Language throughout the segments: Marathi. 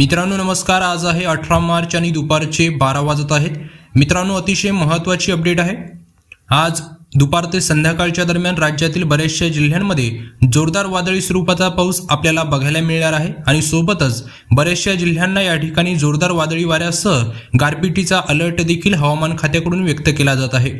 मित्रांनो नमस्कार. आज आहे अठरा मार्च आणि दुपारचे बारा वाजत आहेत. मित्रांनो अतिशय महत्त्वाची अपडेट आहे. आज दुपार ते संध्याकाळच्या दरम्यान राज्यातील बऱ्याचशा जिल्ह्यांमध्ये जोरदार वादळी स्वरूपाचा पाऊस आपल्याला बघायला मिळणार आहे आणि सोबतच बऱ्याचशा जिल्ह्यांना या ठिकाणी जोरदार वादळी वाऱ्यासह गारपिटीचा अलर्ट देखील हवामान खात्याकडून व्यक्त केला जात आहे.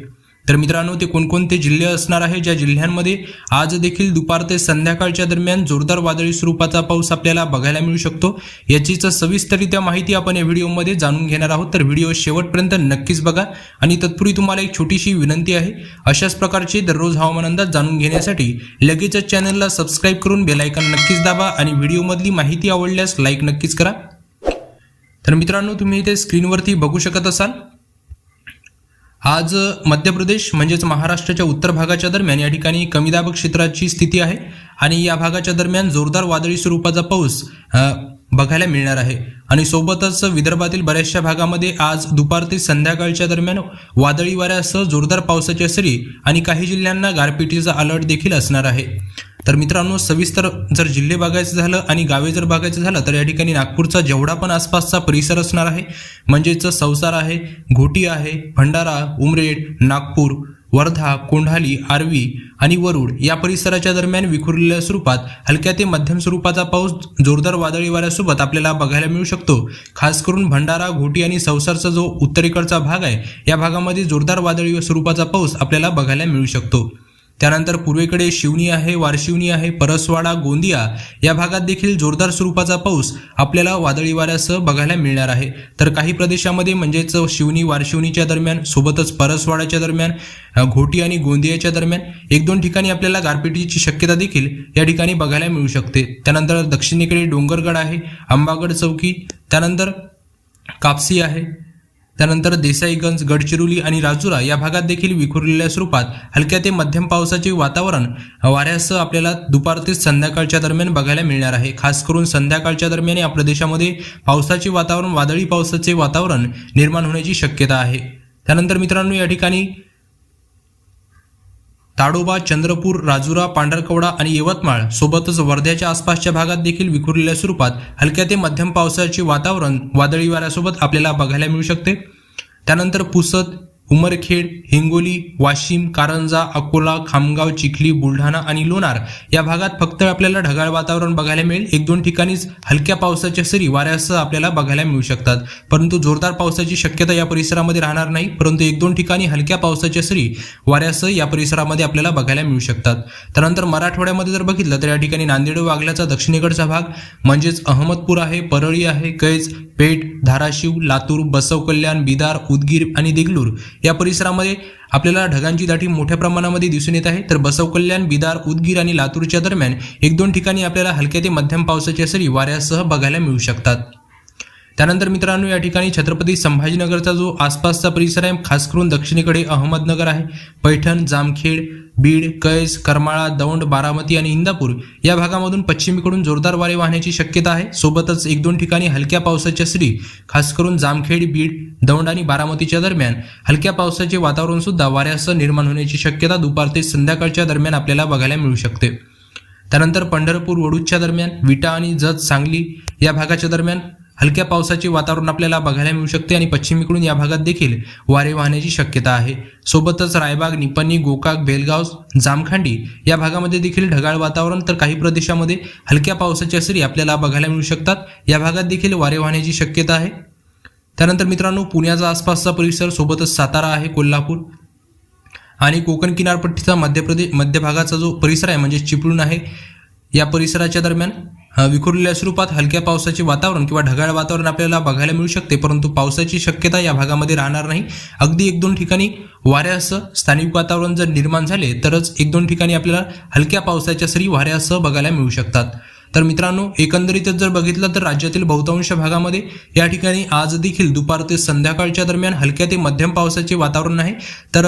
तर मित्रांनो ते कोणकोणते जिल्हे असणार आहे? ज्या जिल्ह्यांमध्ये आज देखील दुपार ते संध्याकाळच्या दरम्यान जोरदार वादळी स्वरूपाचा पाऊस आपल्याला बघायला मिळू शकतो याचीच सविस्तरित्या माहिती आपण या व्हिडिओमध्ये जाणून घेणार आहोत. तर व्हिडिओ शेवटपर्यंत नक्कीच बघा आणि तत्पूर्वी तुम्हाला एक छोटीशी विनंती आहे अशाच प्रकारचे दररोज हवामान अंदाज जाणून घेण्यासाठी लगेचच चॅनलला सबस्क्राईब करून बेलायकन नक्कीच दाबा आणि व्हिडिओमधली माहिती आवडल्यास लाईक नक्कीच करा. तर मित्रांनो तुम्ही इथे स्क्रीनवरती बघू शकत असाल आज मध्य प्रदेश म्हणजेच महाराष्ट्राच्या उत्तर भागाच्या दरम्यान या ठिकाणी कमी दाब क्षेत्राची स्थिती आहे आणि या भागाच्या दरम्यान जोरदार वादळी स्वरूपाचा पाऊस बघायला मिळणार आहे. आणि सोबतच विदर्भातील बऱ्याचशा भागामध्ये आज दुपार ते संध्याकाळच्या दरम्यान वादळी वाऱ्यासह जोरदार पावसाच्या सरी आणि काही जिल्ह्यांना गारपिटीचा अलर्ट देखील असणार आहे. तर मित्रांनो सविस्तर जर जिल्हे बघायचं झालं आणि गावे जर बघायचं झालं तर या ठिकाणी नागपूरचा जेवढा पण आसपासचा परिसर असणार आहे म्हणजेच संसार आहे घोटी आहे भंडारा उमरेड नागपूर वर्धा कोंढाली आर्वी आणि वरुड या परिसराच्या दरम्यान विखुरलेल्या स्वरूपात हलक्या ते मध्यम स्वरूपाचा पाऊस जोरदार वादळी वाऱ्यासोबत आपल्याला बघायला मिळू शकतो. खास करून भंडारा घोटी आणि संसारचा जो उत्तरेकडचा भाग आहे या भागामध्ये जोरदार वादळी स्वरूपाचा पाऊस आपल्याला बघायला मिळू शकतो. त्यानंतर पूर्वेकडे शिवनी आहे वारशिवनी आहे परसवाडा गोंदिया या भागात देखील जोरदार स्वरूपाचा पाऊस आपल्याला वादळी वाऱ्यासह बघायला मिळणार आहे. तर काही प्रदेशामध्ये म्हणजेच शिवनी वारशिवनीच्या दरम्यान सोबतच परसवाडाच्या दरम्यान घोटी आणि गोंदियाच्या दरम्यान एक दोन ठिकाणी आपल्याला गारपिटीची शक्यता देखील या ठिकाणी बघायला मिळू शकते. त्यानंतर दक्षिणेकडे डोंगरगड आहे अंबागड चौकी त्यानंतर कापसी आहे त्यानंतर देसाईगंज गडचिरोली आणि राजुरा या भागात देखील विखुरलेल्या स्वरूपात हलक्या ते मध्यम पावसाचे वातावरण वाऱ्यासह आपल्याला दुपार ते संध्याकाळच्या दरम्यान बघायला मिळणार आहे. खास करून संध्याकाळच्या दरम्यान या प्रदेशामध्ये पावसाचे वातावरण वादळी पावसाचे वातावरण निर्माण होण्याची शक्यता आहे. त्यानंतर मित्रांनो या ठिकाणी ताडोबा चंद्रपूर राजुरा पांढरकवडा आणि यवतमाळ सोबतच वर्ध्याच्या आसपासच्या भागात देखील विखुरलेल्या स्वरूपात हलक्या ते मध्यम पावसाचे वातावरण वादळी वाऱ्यासोबत आपल्याला बघायला मिळू शकते. त्यानंतर पुसद उमरखेड हिंगोली वाशिम कारंजा अकोला खामगाव चिखली बुलढाणा आणि लोणार या भागात फक्त आपल्याला ढगाळ वातावरण बघायला मिळेल. एक दोन ठिकाणीच हलक्या पावसाच्या सरी वाऱ्यासह आपल्याला बघायला मिळू शकतात. परंतु जोरदार पावसाची शक्यता या परिसरामध्ये राहणार नाही. परंतु एक दोन ठिकाणी हलक्या पावसाच्या सरी वाऱ्यासह या परिसरामध्ये आपल्याला बघायला मिळू शकतात. त्यानंतर मराठवाड्यामध्ये जर बघितलं तर या ठिकाणी नांदेड वागल्याचा दक्षिणेकडचा भाग म्हणजेच अहमदपूर आहे परळी आहे कैज पेठ धाराशिव लातूर बसव कल्याण बिदार उदगीर आणि देगलूर या परिसरामध्ये आपल्याला ढगांची दाटी मोठ्या प्रमाणामध्ये दिसून येत आहे. तर बसव कल्याण बिदार उदगीर आणि लातूरच्या दरम्यान एक दोन ठिकाणी आपल्याला हलक्या ते मध्यम पावसाच्या सरी वाऱ्यासह बघायला मिळू शकतात. त्यानंतर मित्रांनो या ठिकाणी छत्रपती संभाजीनगरचा जो आसपासचा परिसर आहे खास करून दक्षिणेकडे अहमदनगर आहे पैठण जामखेड बीड कैस करमाळा दौंड बारामती आणि इंदापूर या भागामधून पश्चिमेकडून जोरदार वारे वाहण्याची शक्यता आहे. सोबतच एक दोन ठिकाणी हलक्या पावसाच्या सरी खास करून जामखेड बीड दौंड आणि बारामतीच्या दरम्यान हलक्या पावसाचे वातावरण सुद्धा वाऱ्यासह निर्माण होण्याची शक्यता दुपार ते संध्याकाळच्या दरम्यान आपल्याला बघायला मिळू शकते. त्यानंतर पंढरपूर वडूजच्या दरम्यान विटा आणि जत सांगली या भागाच्या दरम्यान हलक्या पावसाचे वातावरण आपल्याला बघायला मिळू शकते आणि पश्चिमेकडून या भागात देखील वारे वाहण्याची शक्यता आहे. सोबतच रायबाग निपणी गोकाक बेलगाव जामखांडी या भागामध्ये देखील ढगाळ वातावरण तर काही प्रदेशामध्ये हलक्या पावसाच्या सरी आपल्याला बघायला मिळू शकतात. या भागात देखील वारे वाहण्याची शक्यता आहे. त्यानंतर मित्रांनो पुण्याचा आसपासचा परिसर सोबतच सातारा आहे कोल्हापूर आणि कोकण किनारपट्टीचा मध्य प्रदेश मध्य भागाचा जो परिसर आहे म्हणजे चिपळूण आहे या परिसराच्या दरम्यान विखुरलेल्या स्वरूपात हलक्या पावसाचे वातावरण किंवा ढगाळ वातावरण आपल्याला बघायला मिळू शकते परंतु पावसाची शक्यता या भागामध्ये राहणार नाही. अगदी एक दोन ठिकाणी वाऱ्यासह स्थानिक वातावरण जर निर्माण झाले तरच एक दोन ठिकाणी आपल्याला हलक्या पावसाच्या सरी वाऱ्यासह बघायला मिळू शकतात. तर मित्रांनो एकंदरीतच जर बघितलं तर राज्यातील बहुतांश भागामध्ये या ठिकाणी आज देखील दुपार ते संध्याकाळच्या दरम्यान हलक्या ते मध्यम पावसाचे वातावरण आहे. तर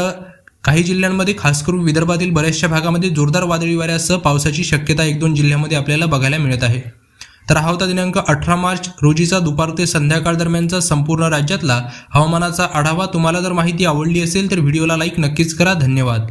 काही जिल्ह्यांमध्ये खास करून विदर्भातील बऱ्याचशा भागामध्ये जोरदार वादळी वाऱ्यासह पावसाची शक्यता एक दोन जिल्ह्यामध्ये आपल्याला बघायला मिळत आहे. तर हा होता दिनांक अठरा मार्च रोजीचा दुपार ते संध्याकाळ दरम्यानचा संपूर्ण राज्यातला हवामानाचा आढावा. तुम्हाला जर माहिती आवडली असेल तर व्हिडिओला लाईक नक्कीच करा. धन्यवाद.